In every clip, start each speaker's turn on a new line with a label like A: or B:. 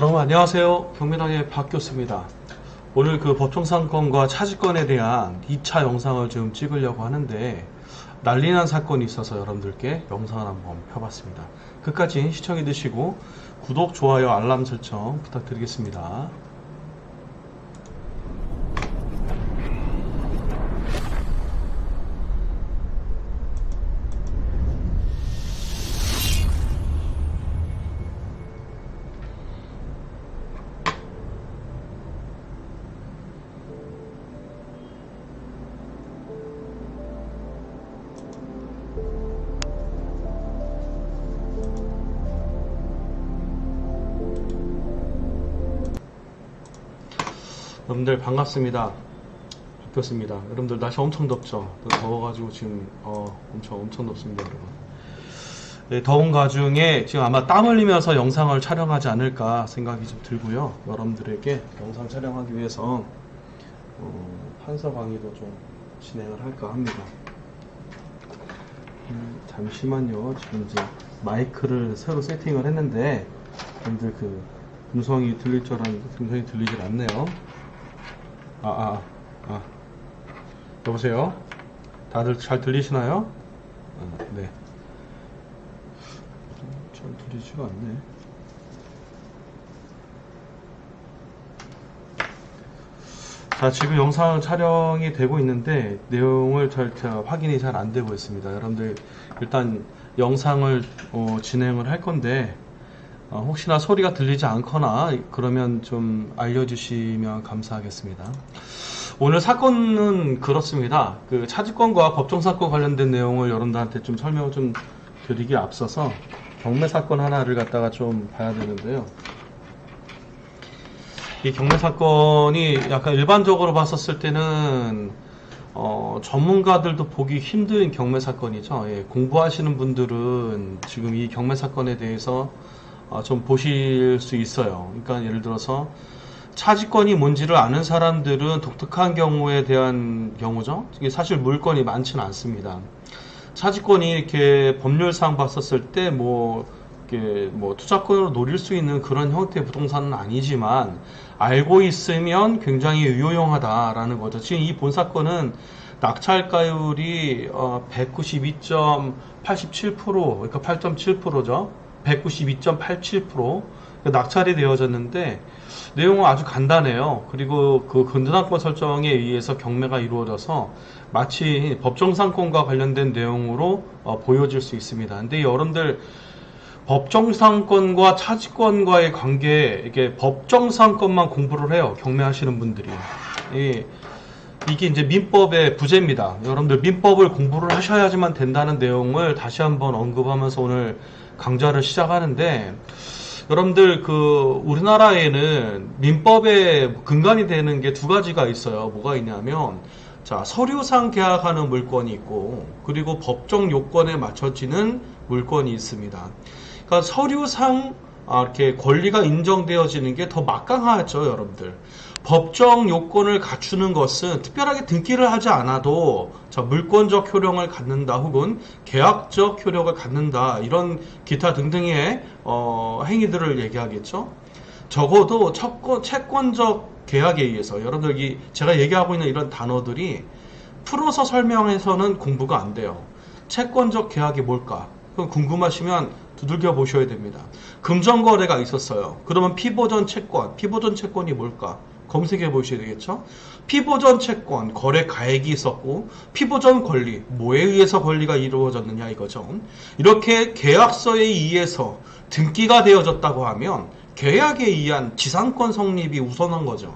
A: 여러분 안녕하세요. 경매당의 박 교수입니다. 오늘 그 법정상권과 차지권에 대한 2차 영상을 좀 찍으려고 하는데 난리난 사건이 있어서 여러분들께 영상을 한번 펴봤습니다. 끝까지 시청해 주시고 구독, 좋아요, 알람 설정 부탁드리겠습니다. 여러분들 반갑습니다. 바뀌었습니다. 여러분들 날씨 엄청 덥죠? 또 더워가지고 지금 어, 엄청 엄청 덥습니다, 여러분. 네, 더운 가중에 지금 아마 땀 흘리면서 영상을 촬영하지 않을까 생각이 좀 들고요. 여러분들에게 영상 촬영하기 위해서 어, 판서 강의도 좀 진행을 할까 합니다. 음, 잠시만요. 지금 이제 마이크를 새로 세팅을 했는데 여러분들 그 음성이 들릴 줄 알았는데 음성이 들리질 않네요. 아, 아, 아. 여보세요? 다들 잘 들리시나요? 아, 네. 잘 들리지가 않네. 자, 지금 영상 촬영이 되고 있는데 내용을 잘 제가 확인이 잘 안 되고 있습니다. 여러분들 일단 영상을 어, 진행을 할 건데 어, 혹시나 소리가 들리지 않거나 그러면 좀 알려주시면 감사하겠습니다. 오늘 사건은 그렇습니다. 그 차지권과 법정 사건 관련된 내용을 여러분들한테 좀 설명을 좀 드리기 앞서서 경매 사건 하나를 갖다가 좀 봐야 되는데요. 이 경매 사건이 약간 일반적으로 봤었을 때는 어, 전문가들도 보기 힘든 경매 사건이죠. 예, 공부하시는 분들은 지금 이 경매 사건에 대해서 어, 좀 보실 수 있어요. 그러니까 예를 들어서 차지권이 뭔지를 아는 사람들은 독특한 경우에 대한 경우죠. 이게 사실 물건이 많지는 않습니다. 차지권이 이렇게 법률상 봤었을 때 뭐 이렇게 뭐 투자권으로 노릴 수 있는 그런 형태의 부동산은 아니지만 알고 있으면 굉장히 유용하다라는 거죠. 지금 이 본 사건은 낙찰가율이 어 192.87% 그러니까 8.7%죠. 192.87% 낙찰이 되어졌는데 내용은 아주 간단해요. 그리고 그 근저당권 설정에 의해서 경매가 이루어져서 마치 법정상권과 관련된 내용으로 어, 보여질 수 있습니다. 근데 여러분들 법정상권과 차지권과의 관계 이게 법정상권만 공부를 해요. 경매하시는 분들이. 이, 이게 이제 민법의 부재입니다. 여러분들 민법을 공부를 하셔야지만 된다는 내용을 다시 한번 언급하면서 오늘 강좌를 시작하는데 여러분들 그 우리나라에는 민법의 근간이 되는 게 두 가지가 있어요. 뭐가 있냐면 자 서류상 계약하는 물건이 있고 그리고 법정 요건에 맞춰지는 물건이 있습니다. 그러니까 서류상 아, 이렇게 권리가 인정되어지는 게 더 막강하죠, 여러분들. 법정 요건을 갖추는 것은 특별하게 등기를 하지 않아도 자, 물권적 효력을 갖는다 혹은 계약적 효력을 갖는다 이런 기타 등등의 어, 행위들을 얘기하겠죠. 적어도 채권, 채권적 계약에 의해서 여러분들 이 제가 얘기하고 있는 이런 단어들이 풀어서 설명해서는 공부가 안 돼요. 채권적 계약이 뭘까? 그럼 궁금하시면 두들겨 보셔야 됩니다. 금전거래가 있었어요. 그러면 피보전 채권, 피보전 채권이 뭘까? 검색해 보셔야 되겠죠? 피보전 채권, 거래 가액이 있었고, 피보전 권리, 뭐에 의해서 권리가 이루어졌느냐 이거죠. 이렇게 계약서에 의해서 등기가 되어졌다고 하면 계약에 의한 지상권 성립이 우선한 거죠.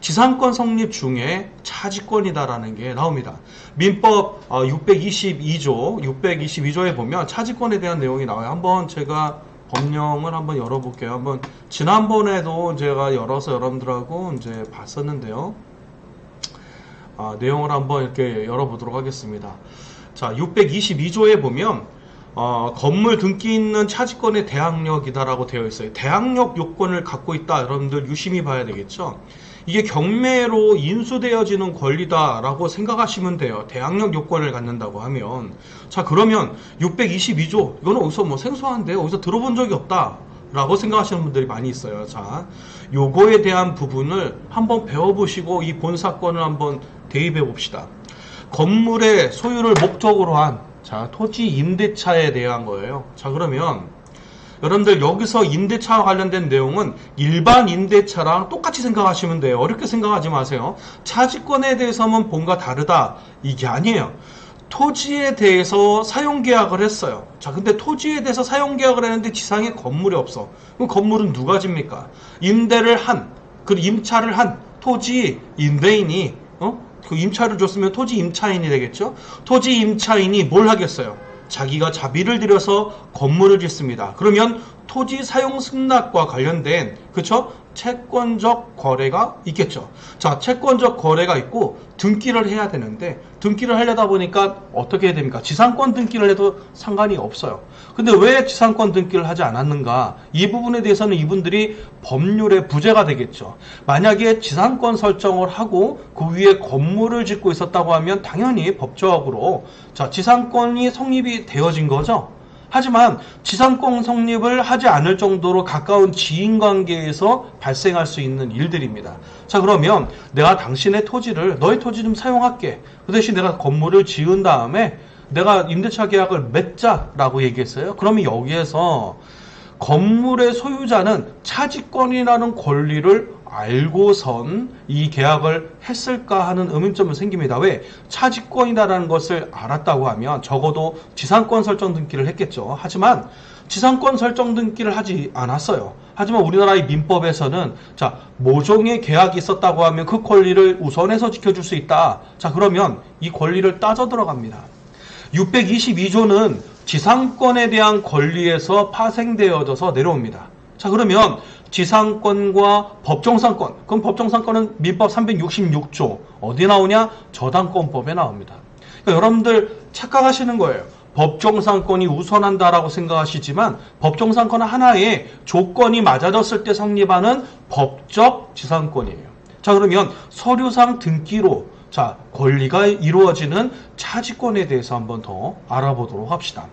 A: 지상권 성립 중에 차지권이다라는 게 나옵니다. 민법 622조, 622조에 보면 차지권에 대한 내용이 나와요. 한번 제가 법령을 한번 열어볼게요. 한번 지난번에도 제가 열어서 여러분들하고 이제 봤었는데요. 아, 내용을 한번 이렇게 열어보도록 하겠습니다. 자, 622조에 보면 어, 건물 등기 있는 차지권의 대항력이다라고 되어 있어요. 대항력 요건을 갖고 있다. 여러분들 유심히 봐야 되겠죠. 이게 경매로 인수되어지는 권리다라고 생각하시면 돼요. 대항력 요건을 갖는다고 하면. 자, 그러면 622조, 이거는 어디서 뭐 생소한데, 어디서 들어본 적이 없다. 라고 생각하시는 분들이 많이 있어요. 자, 요거에 대한 부분을 한번 배워보시고 이 본 사건을 한번 대입해 봅시다. 건물의 소유를 목적으로 한, 자, 토지 임대차에 대한 거예요. 자, 그러면 여러분들 여기서 임대차와 관련된 내용은 일반 임대차랑 똑같이 생각하시면 돼요. 어렵게 생각하지 마세요. 차지권에 대해서는 뭔가 다르다. 이게 아니에요. 토지에 대해서 사용 계약을 했어요. 자, 근데 토지에 대해서 사용 계약을 했는데 지상에 건물이 없어. 그럼 건물은 누가 집니까? 임대를 한, 그 임차를 한 토지 임대인이 어? 그 임차를 줬으면 토지 임차인이 되겠죠? 토지 임차인이 뭘 하겠어요? 자기가 자비를 들여서 건물을 짓습니다. 그러면 토지 사용 승낙과 관련된 그쵸? 채권적 거래가 있겠죠. 자, 채권적 거래가 있고 등기를 해야 되는데 등기를 하려다 보니까 어떻게 해야 됩니까? 지상권 등기를 해도 상관이 없어요. 근데 왜 지상권 등기를 하지 않았는가? 이 부분에 대해서는 이분들이 법률의 부재가 되겠죠. 만약에 지상권 설정을 하고 그 위에 건물을 짓고 있었다고 하면 당연히 법적으로 자, 지상권이 성립이 되어진 거죠. 하지만 지상권 성립을 하지 않을 정도로 가까운 지인 관계에서 발생할 수 있는 일들입니다. 자, 그러면 내가 당신의 토지를 너의 토지 좀 사용할게. 그 대신 내가 건물을 지은 다음에 내가 임대차 계약을 맺자라고 얘기했어요. 그러면 여기에서 건물의 소유자는 차지권이라는 권리를 알고선 이 계약을 했을까 하는 의문점은 생깁니다. 왜? 차지권이라는 것을 알았다고 하면 적어도 지상권 설정 등기를 했겠죠. 하지만 지상권 설정 등기를 하지 않았어요. 하지만 우리나라의 민법에서는 자 모종의 계약이 있었다고 하면 그 권리를 우선해서 지켜줄 수 있다. 자 그러면 이 권리를 따져 들어갑니다. 622조는 지상권에 대한 권리에서 파생되어져서 내려옵니다. 자 그러면 지상권과 법정상권 그럼 법정상권은 민법 366조 어디 나오냐 저당권법에 나옵니다. 그러니까 여러분들 착각하시는 거예요. 법정상권이 우선한다라고 생각하시지만 법정상권은 하나의 조건이 맞아졌을 때 성립하는 법적 지상권이에요. 자 그러면 서류상 등기로 자 권리가 이루어지는 차지권에 대해서 한번 더 알아보도록 합시다.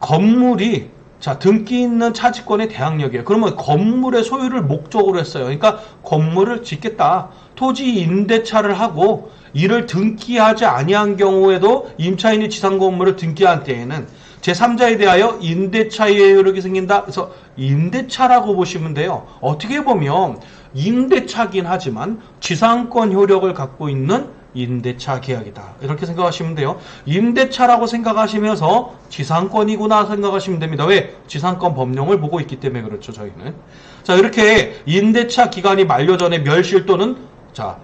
A: 건물이 자, 등기 있는 차지권의 대항력이에요. 그러면 건물의 소유를 목적으로 했어요. 그러니까 건물을 짓겠다. 토지 임대차를 하고 이를 등기하지 아니한 경우에도 임차인이 지상 건물을 등기한 때에는 제3자에 대하여 임대차의 효력이 생긴다. 그래서 임대차라고 보시면 돼요. 어떻게 보면 임대차긴 하지만 지상권 효력을 갖고 있는 임대차 계약이다. 이렇게 생각하시면 돼요. 임대차라고 생각하시면서 지상권이구나 생각하시면 됩니다. 왜? 지상권 법령을 보고 있기 때문에 그렇죠, 저희는. 자, 이렇게 임대차 기간이 만료 전에 멸실 또는 자,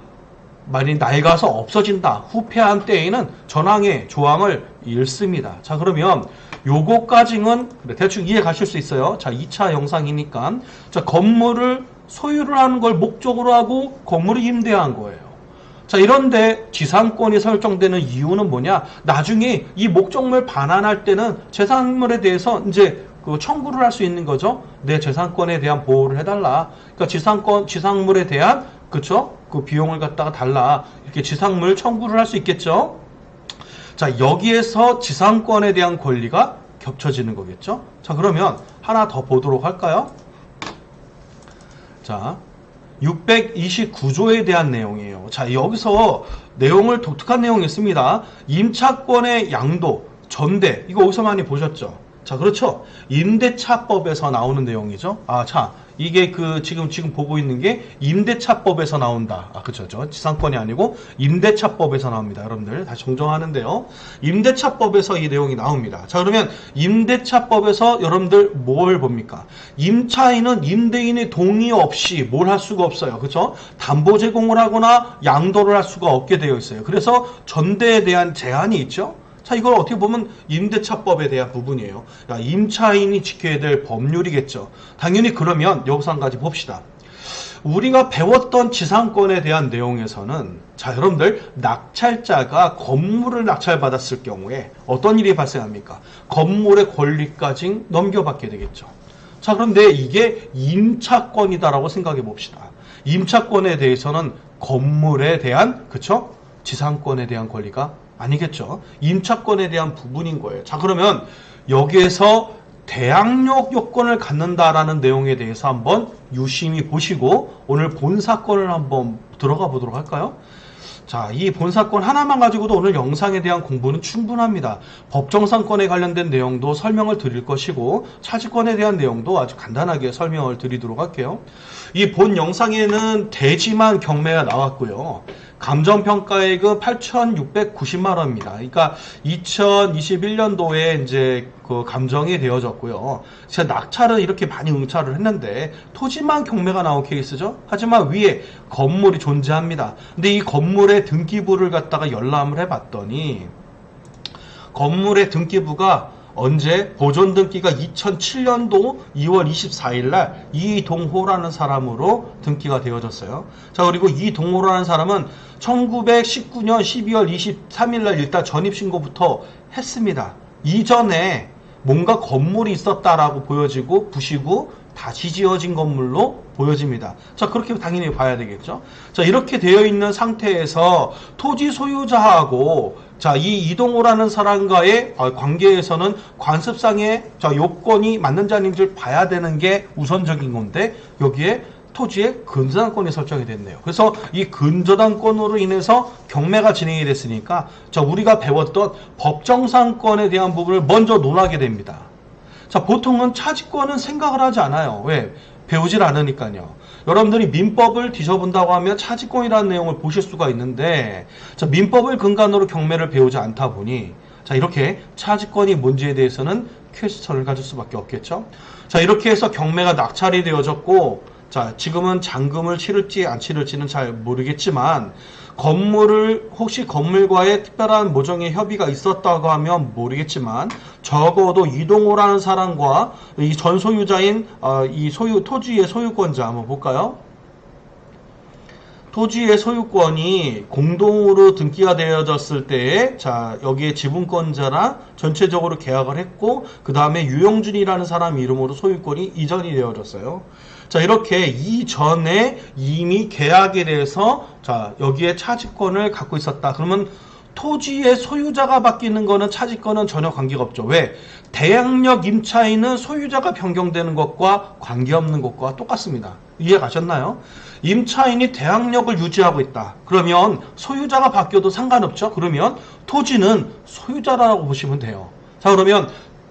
A: 만일 낡아서 없어진다. 후패한 때에는 전항의 조항을 읽습니다. 자, 그러면 요거까지는 대충 이해 가실 수 있어요. 자, 2차 영상이니까. 자, 건물을 소유를 하는 걸 목적으로 하고 건물을 임대한 거예요. 자, 이런데 지상권이 설정되는 이유는 뭐냐? 나중에 이 목적물 반환할 때는 재산물에 대해서 이제 그 청구를 할 수 있는 거죠. 내 재산권에 대한 보호를 해달라. 그러니까 지상권, 지상물에 대한 그쵸? 그 비용을 갖다가 달라. 이렇게 지상물 청구를 할 수 있겠죠. 자, 여기에서 지상권에 대한 권리가 겹쳐지는 거겠죠. 자, 그러면 하나 더 보도록 할까요? 자, 629조에 대한 내용이에요. 자, 여기서 내용을 독특한 내용이 있습니다. 임차권의 양도, 전대, 이거 어디서 많이 보셨죠? 자, 그렇죠. 임대차법에서 나오는 내용이죠. 아, 자, 이게 그 지금 지금 보고 있는 게 임대차법에서 나온다. 아, 그렇죠. 저 지상권이 아니고 임대차법에서 나옵니다. 여러분들 다시 정정하는데요. 임대차법에서 이 내용이 나옵니다. 자, 그러면 임대차법에서 여러분들 뭘 봅니까? 임차인은 임대인의 동의 없이 뭘 할 수가 없어요. 그렇죠? 담보 제공을 하거나 양도를 할 수가 없게 되어 있어요. 그래서 전대에 대한 제한이 있죠. 자, 이걸 어떻게 보면 임대차법에 대한 부분이에요. 야, 임차인이 지켜야 될 법률이겠죠. 당연히 그러면 여기서 한 가지 봅시다. 우리가 배웠던 지상권에 대한 내용에서는 자 여러분들 낙찰자가 건물을 낙찰받았을 경우에 어떤 일이 발생합니까? 건물의 권리까지 넘겨받게 되겠죠. 자 그런데 이게 임차권이다라고 생각해 봅시다. 임차권에 대해서는 건물에 대한 그쵸? 지상권에 대한 권리가 아니겠죠. 임차권에 대한 부분인 거예요. 자, 그러면 여기에서 대항력 요건을 갖는다라는 내용에 대해서 한번 유심히 보시고 오늘 본 사건을 한번 들어가 보도록 할까요? 자, 이 본사건 하나만 가지고도 오늘 영상에 대한 공부는 충분합니다. 법정상권에 관련된 내용도 설명을 드릴 것이고 차지권에 대한 내용도 아주 간단하게 설명을 드리도록 할게요. 이 본 영상에는 대지만 경매가 나왔고요. 감정평가액은 8,690만 원입니다. 그러니까 2021년도에 이제 그 감정이 되어졌고요. 제가 낙찰은 이렇게 많이 응찰을 했는데 토지만 경매가 나온 케이스죠. 하지만 위에 건물이 존재합니다. 근데 이 건물의 등기부를 갖다가 열람을 해봤더니 건물의 등기부가 언제 보존 등기가 2007년도 2월 24일 날 이동호라는 사람으로 등기가 되어졌어요. 자, 그리고 이동호라는 사람은 1919년 12월 23일 날 일단 전입 신고부터 했습니다. 이전에 뭔가 건물이 있었다라고 보여지고 부시고 다시 지어진 건물로 보여집니다. 자, 그렇게 당연히 봐야 되겠죠. 자, 이렇게 되어 있는 상태에서 토지 소유자하고 자, 이 이동호라는 사람과의 어, 관계에서는 관습상의 자, 요건이 맞는지 아닌지를 봐야 되는 게 우선적인 건데 여기에 토지의 근저당권이 설정이 됐네요. 그래서 이 근저당권으로 인해서 경매가 진행이 됐으니까 자, 우리가 배웠던 법정상권에 대한 부분을 먼저 논하게 됩니다. 자, 보통은 차지권은 생각을 하지 않아요. 왜? 배우질 않으니까요. 여러분들이 민법을 뒤져본다고 하면 차지권이라는 내용을 보실 수가 있는데, 자, 민법을 근간으로 경매를 배우지 않다 보니, 자, 이렇게 차지권이 뭔지에 대해서는 퀘스천을 가질 수밖에 없겠죠. 자, 이렇게 해서 경매가 낙찰이 되어졌고, 자, 지금은 잔금을 치를지 안 치를지는 잘 모르겠지만, 건물을 혹시 건물과의 특별한 모종의 협의가 있었다고 하면 모르겠지만 적어도 이동호라는 사람과 이 전 소유자인 어, 이 소유 토지의 소유권자 한번 볼까요? 토지의 소유권이 공동으로 등기가 되어졌을 때에 자 여기에 지분권자랑 전체적으로 계약을 했고 그 다음에 유영준이라는 사람 이름으로 소유권이 이전이 되어졌어요. 자 이렇게 이전에 이미 계약에 대해서 자 여기에 차지권을 갖고 있었다. 그러면 토지의 소유자가 바뀌는 거는 차지권은 전혀 관계가 없죠. 왜? 대항력 임차인은 소유자가 변경되는 것과 관계없는 것과 똑같습니다. 이해 가셨나요? 임차인이 대항력을 유지하고 있다. 그러면 소유자가 바뀌어도 상관없죠. 그러면 토지는 소유자라고 보시면 돼요. 자, 그러면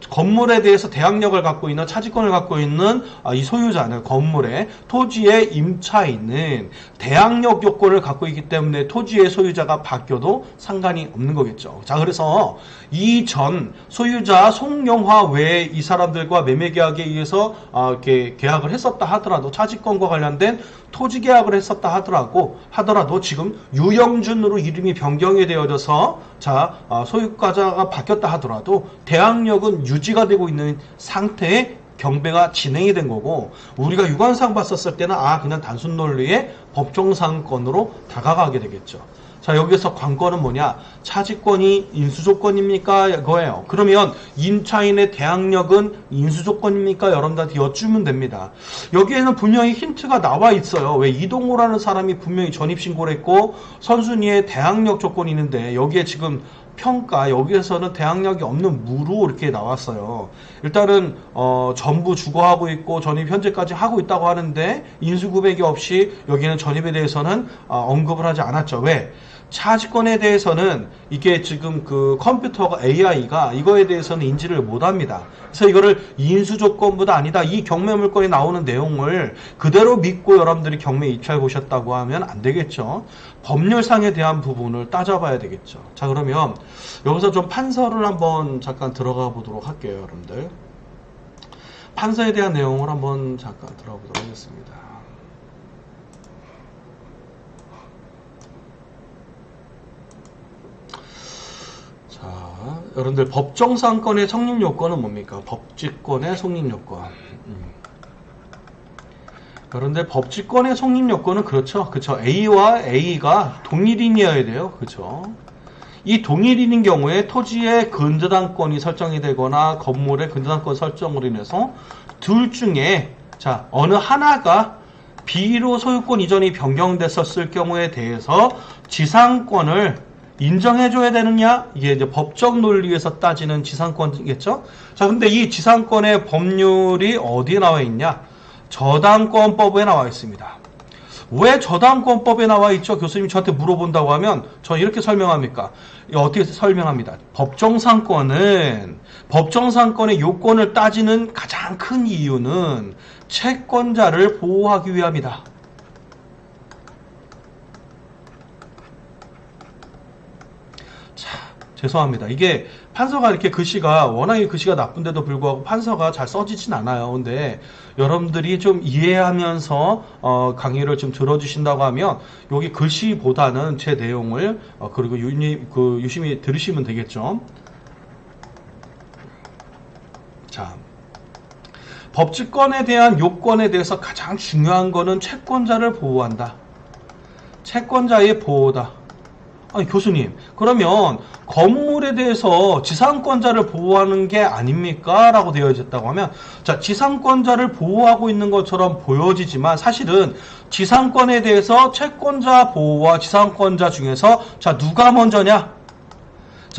A: 건물에 대해서 대항력을 갖고 있는 차지권을 갖고 있는 아, 이 소유자는 건물의 토지의 임차인은 대항력 요건을 갖고 있기 때문에 토지의 소유자가 바뀌어도 상관이 없는 거겠죠. 자, 그래서 이전 소유자 송영화 외에 이 사람들과 매매 계약에 의해서 아, 이렇게 계약을 했었다 하더라도 차지권과 관련된 토지 계약을 했었다 하더라고 하더라도 지금 유영준으로 이름이 변경이 되어져서 자 아, 소유가자가 바뀌었다 하더라도 대항력은 유지가 되고 있는 상태에 경배가 진행이 된 거고 우리가 유관상 봤었을 때는 아 그냥 단순 논리의 법정상권으로 다가가게 되겠죠. 자 여기서 관건은 뭐냐? 차지권이 인수조건입니까? 이거예요. 그러면 임차인의 대항력은 인수조건입니까? 여러분들한테 여쭈면 됩니다. 여기에는 분명히 힌트가 나와 있어요. 왜 이동호라는 사람이 분명히 전입신고를 했고 선순위의 대항력 조건이 있는데 여기에 지금 평가 여기에서는 대항력이 없는 무로 이렇게 나왔어요. 일단은 어, 전부 주거하고 있고 전입 현재까지 하고 있다고 하는데 인수 구백이 없이 여기는 전입에 대해서는 어, 언급을 하지 않았죠. 왜? 차지권에 대해서는 이게 지금 그 컴퓨터가 AI가 이거에 대해서는 인지를 못합니다. 그래서 이거를 인수 조건보다 아니다. 이 경매 물건에 나오는 내용을 그대로 믿고 여러분들이 경매 입찰 보셨다고 하면 안 되겠죠. 법률상에 대한 부분을 따져봐야 되겠죠. 자 그러면 여기서 좀 판서를 한번 잠깐 들어가 보도록 할게요, 여러분들. 판서에 대한 내용을 한번 잠깐 들어가 보도록 하겠습니다. 자, 여러분들 법정상권의 성립 요건은 뭡니까? 법직권의 성립 요건. 음. 여러분들 법직권의 성립 요건은 그렇죠. 그렇죠. A와 A가 동일인이어야 돼요. 그렇죠. 이 동일인인 경우에 토지의 근저당권이 설정이 되거나 건물의 근저당권 설정으로 인해서 둘 중에 자 어느 하나가 비로 소유권 이전이 변경됐었을 경우에 대해서 지상권을 인정해줘야 되느냐? 이게 이제 법적 논리에서 따지는 지상권이겠죠? 자, 근데 이 지상권의 법률이 어디에 나와 있냐? 저당권법에 나와 있습니다. 왜 저당권법에 나와 있죠? 교수님이 저한테 물어본다고 하면 저는 이렇게 설명합니까? 이거 어떻게 설명합니다. 법정상권은 법정상권의 요건을 따지는 가장 큰 이유는 채권자를 보호하기 위함이다. 자, 죄송합니다. 이게 판서가 이렇게 글씨가 워낙에 글씨가 나쁜데도 불구하고 판서가 잘 써지진 않아요. 근데 여러분들이 좀 이해하면서 어, 강의를 좀 들어주신다고 하면 여기 글씨보다는 제 내용을 어, 그리고 유니, 그 유심히 들으시면 되겠죠. 자, 법치권에 대한 요건에 대해서 가장 중요한 거는 채권자를 보호한다. 채권자의 보호다. 아니 교수님 그러면 건물에 대해서 지상권자를 보호하는 게 아닙니까? 라고 되어 있다고 하면 자 지상권자를 보호하고 있는 것처럼 보여지지만 사실은 지상권에 대해서 채권자 보호와 지상권자 중에서 자 누가 먼저냐?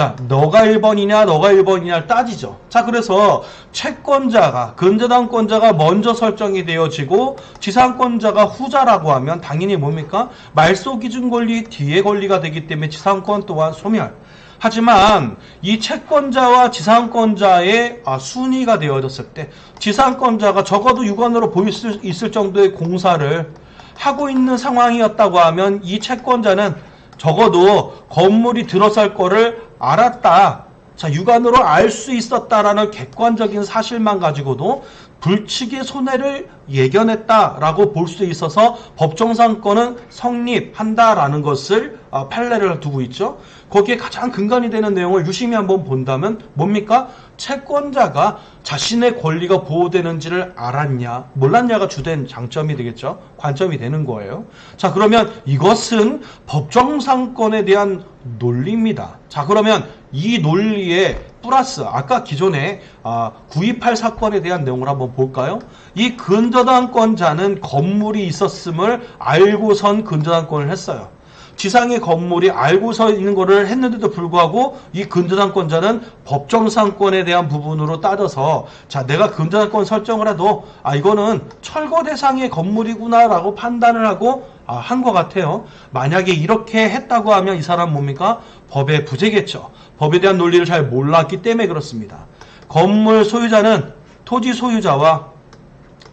A: 자, 너가 1번이냐, 너가 1번이냐를 따지죠. 자, 그래서 채권자가, 근저당권자가 먼저 설정이 되어지고, 지상권자가 후자라고 하면 당연히 뭡니까? 말소 기준 권리 뒤에 권리가 되기 때문에 지상권 또한 소멸. 하지만 이 채권자와 지상권자의 아, 순위가 되어졌을 때 지상권자가 적어도 육안으로 보일 수 있을 정도의 공사를 하고 있는 상황이었다고 하면 이 채권자는 적어도 건물이 들어설 거를 알았다. 자, 육안으로 알 수 있었다라는 객관적인 사실만 가지고도 불치의 손해를 예견했다라고 볼 수 있어서 법정상권은 성립한다라는 것을 아, 판례를 두고 있죠. 거기에 가장 근간이 되는 내용을 유심히 한번 본다면 뭡니까? 채권자가 자신의 권리가 보호되는지를 알았냐, 몰랐냐가 주된 장점이 되겠죠. 관점이 되는 거예요. 자, 그러면 이것은 법정상권에 대한 논리입니다. 자, 그러면 이 논리에 플러스 아까 기존에 아, 928 사건에 대한 내용을 한번 볼까요? 이 근저당권자는 건물이 있었음을 알고선 근저당권을 했어요. 지상의 건물이 알고 서 있는 것을 했는데도 불구하고 이 근저당권자는 법정상권에 대한 부분으로 따져서 자 내가 근저당권 설정을 해도 아 이거는 철거 대상의 건물이구나라고 판단을 하고 아, 한 것 같아요. 만약에 이렇게 했다고 하면 이 사람 뭡니까? 법의 부재겠죠. 법에 대한 논리를 잘 몰랐기 때문에 그렇습니다. 건물 소유자는 토지 소유자와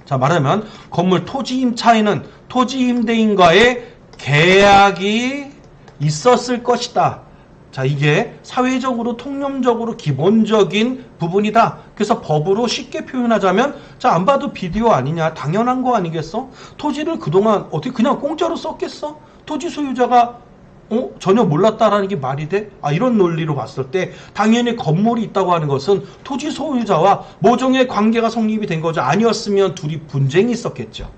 A: 자 말하면 건물 토지 임차인은 토지 임대인과의 계약이 있었을 것이다. 자, 이게 사회적으로 통념적으로 기본적인 부분이다. 그래서 법으로 쉽게 표현하자면 자, 안 봐도 비디오 아니냐? 당연한 거 아니겠어? 토지를 그동안 어떻게 그냥 공짜로 썼겠어? 토지 소유자가 어? 전혀 몰랐다라는 게 말이 돼? 아, 이런 논리로 봤을 때 당연히 건물이 있다고 하는 것은 토지 소유자와 모종의 관계가 성립이 된 거죠. 아니었으면 둘이 분쟁이 있었겠죠.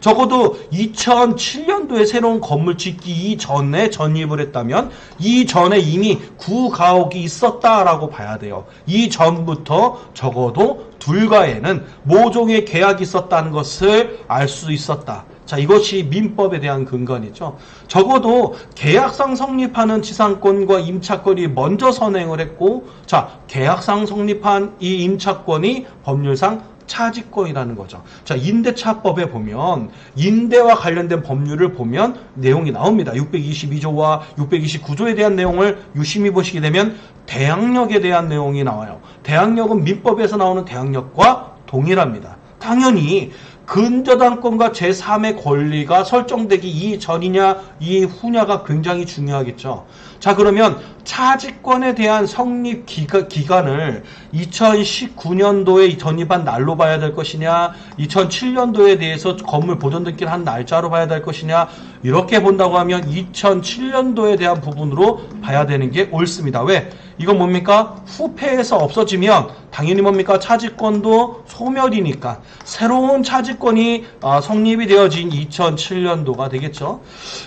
A: 적어도 2007년도에 새로운 건물 짓기 이전에 전입을 했다면 이전에 이미 구가옥이 있었다라고 봐야 돼요. 이전부터 적어도 둘과에는 모종의 계약이 있었다는 것을 알 수 있었다. 자, 이것이 민법에 대한 근거이죠. 적어도 계약상 성립하는 지상권과 임차권이 먼저 선행을 했고, 자, 계약상 성립한 이 임차권이 법률상 차지권이라는 거죠. 자, 임대차법에 보면 임대와 관련된 법률을 보면 내용이 나옵니다. 622조와 629조에 대한 내용을 유심히 보시게 되면 대항력에 대한 내용이 나와요. 대항력은 민법에서 나오는 대항력과 동일합니다. 당연히 근저당권과 제3의 권리가 설정되기 이전이냐 이후냐가 굉장히 중요하겠죠. 자 그러면 차지권에 대한 성립 기가, 기간을 2019년도에 전입한 날로 봐야 될 것이냐 2007년도에 대해서 건물 보존 등기를 한 날짜로 봐야 될 것이냐 이렇게 본다고 하면 2007년도에 대한 부분으로 봐야 되는 게 옳습니다. 왜? 이건 뭡니까? 후패에서 없어지면 당연히 뭡니까? 차지권도 소멸이니까 새로운 차지권이 아, 성립이 되어진 2007년도가 되겠죠.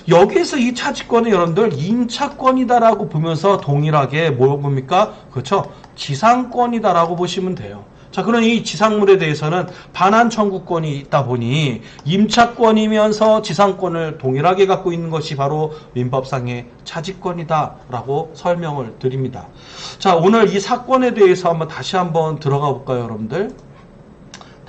A: 여기에서 이 차지권은 여러분들 인차권이다라고 보면서 동일하게 뭐 뭡니까? 그렇죠. 지상권이다라고 보시면 돼요. 자, 그러니 이 지상물에 대해서는 반환 청구권이 있다 보니 임차권이면서 지상권을 동일하게 갖고 있는 것이 바로 민법상의 차지권이다라고 설명을 드립니다. 자, 오늘 이 사건에 대해서 한번 다시 한번 들어가 볼까요, 여러분들?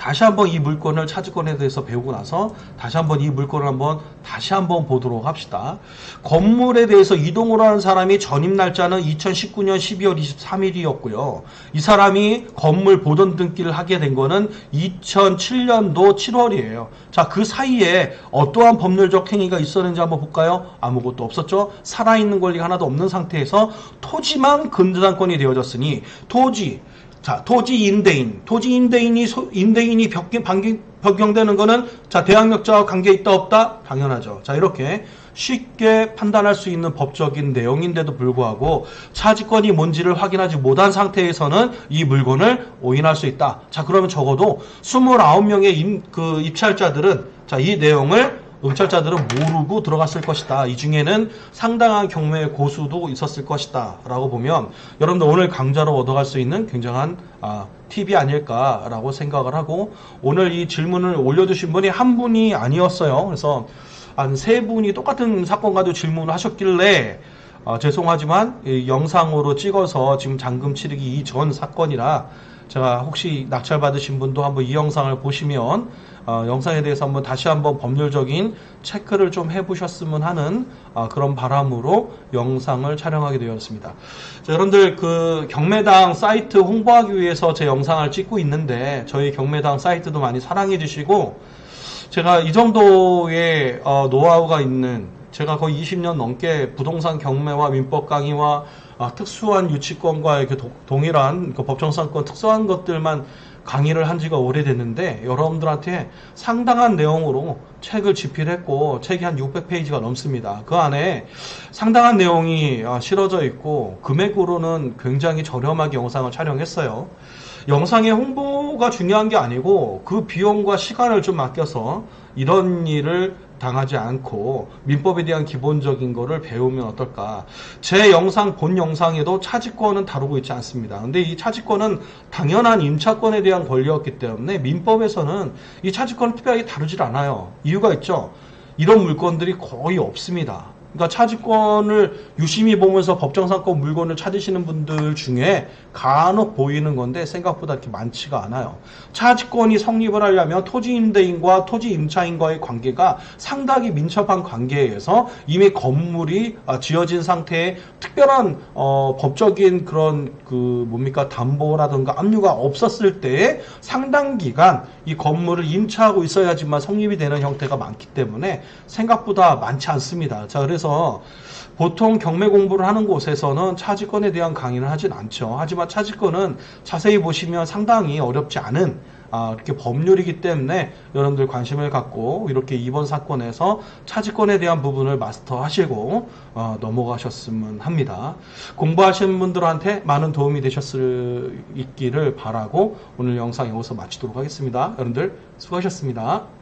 A: 다시 한번 이 물건을 차지권에 대해서 배우고 나서 다시 한번 이 물건을 한번 다시 한번 보도록 합시다. 건물에 대해서 이동을 하는 사람이 전입 날짜는 2019년 12월 23일이었고요. 이 사람이 건물 보존 등기를 하게 된 거는 2007년도 7월이에요. 자, 그 사이에 어떠한 법률적 행위가 있었는지 한번 볼까요? 아무것도 없었죠. 살아있는 권리가 하나도 없는 상태에서 토지만 근저당권이 되어졌으니 토지 자, 토지 임대인. 토지 임대인이, 소- 임대인이 벽, 반경, 변경되는 거는, 자, 대항력자와 관계 있다, 없다? 당연하죠. 자, 이렇게 쉽게 판단할 수 있는 법적인 내용인데도 불구하고, 차지권이 뭔지를 확인하지 못한 상태에서는 이 물건을 오인할 수 있다. 자, 그러면 적어도 29명의 임, 그 입찰자들은, 자, 이 내용을 응찰자들은 모르고 들어갔을 것이다. 이 중에는 상당한 경매의 고수도 있었을 것이다. 라고 보면 여러분들 오늘 강좌로 얻어갈 수 있는 굉장한 아, 팁이 아닐까라고 생각을 하고 오늘 이 질문을 올려주신 분이 한 분이 아니었어요. 그래서 한 세 분이 똑같은 사건 가지고 질문을 하셨길래 아, 죄송하지만 이 영상으로 찍어서 지금 잔금 치르기 이전 사건이라 제가 혹시 낙찰 받으신 분도 한번 이 영상을 보시면 어, 영상에 대해서 한번 다시 한번 법률적인 체크를 좀 해보셨으면 하는 아, 그런 바람으로 영상을 촬영하게 되었습니다. 자, 여러분들 그 경매당 사이트 홍보하기 위해서 제 영상을 찍고 있는데 저희 경매당 사이트도 많이 사랑해 주시고 제가 이 정도의 어, 노하우가 있는 제가 거의 20년 넘게 부동산 경매와 민법 강의와 아, 특수한 유치권과 이렇게 도- 동일한 그 법정상권 특수한 것들만 강의를 한 지가 오래됐는데 여러분들한테 상당한 내용으로 책을 집필했고 책이 한 600페이지가 넘습니다. 그 안에 상당한 내용이 아, 실어져 있고 금액으로는 굉장히 저렴하게 영상을 촬영했어요. 영상의 홍보가 중요한 게 아니고 그 비용과 시간을 좀 아껴서 이런 일을 당하지 않고 민법에 대한 기본적인 거를 배우면 어떨까. 제 영상 본 영상에도 차지권은 다루고 있지 않습니다. 근데 이 차지권은 당연한 임차권에 대한 권리였기 때문에 민법에서는 이 차지권을 특별하게 다루질 않아요. 이유가 있죠. 이런 물건들이 거의 없습니다. 그러니까 차지권을 유심히 보면서 법정상권 물건을 찾으시는 분들 중에 간혹 보이는 건데 생각보다 그렇게 많지가 않아요. 차지권이 성립을 하려면 토지 임대인과 토지 임차인과의 관계가 상당히 민첩한 관계에서 이미 건물이 아, 지어진 상태에 특별한 어, 법적인 그런 그 뭡니까 담보라든가 압류가 없었을 때에 상당 기간 이 건물을 임차하고 있어야지만 성립이 되는 형태가 많기 때문에 생각보다 많지 않습니다. 자, 그래서 보통 경매 공부를 하는 곳에서는 차지권에 대한 강의를 하진 않죠. 하지만 차지권은 자세히 보시면 상당히 어렵지 않은 아, 이렇게 법률이기 때문에 여러분들 관심을 갖고 이렇게 이번 사건에서 차지권에 대한 부분을 마스터하시고 어, 넘어가셨으면 합니다. 공부하시는 분들한테 많은 도움이 되셨을 있기를 바라고 오늘 영상 여기서 마치도록 하겠습니다. 여러분들 수고하셨습니다.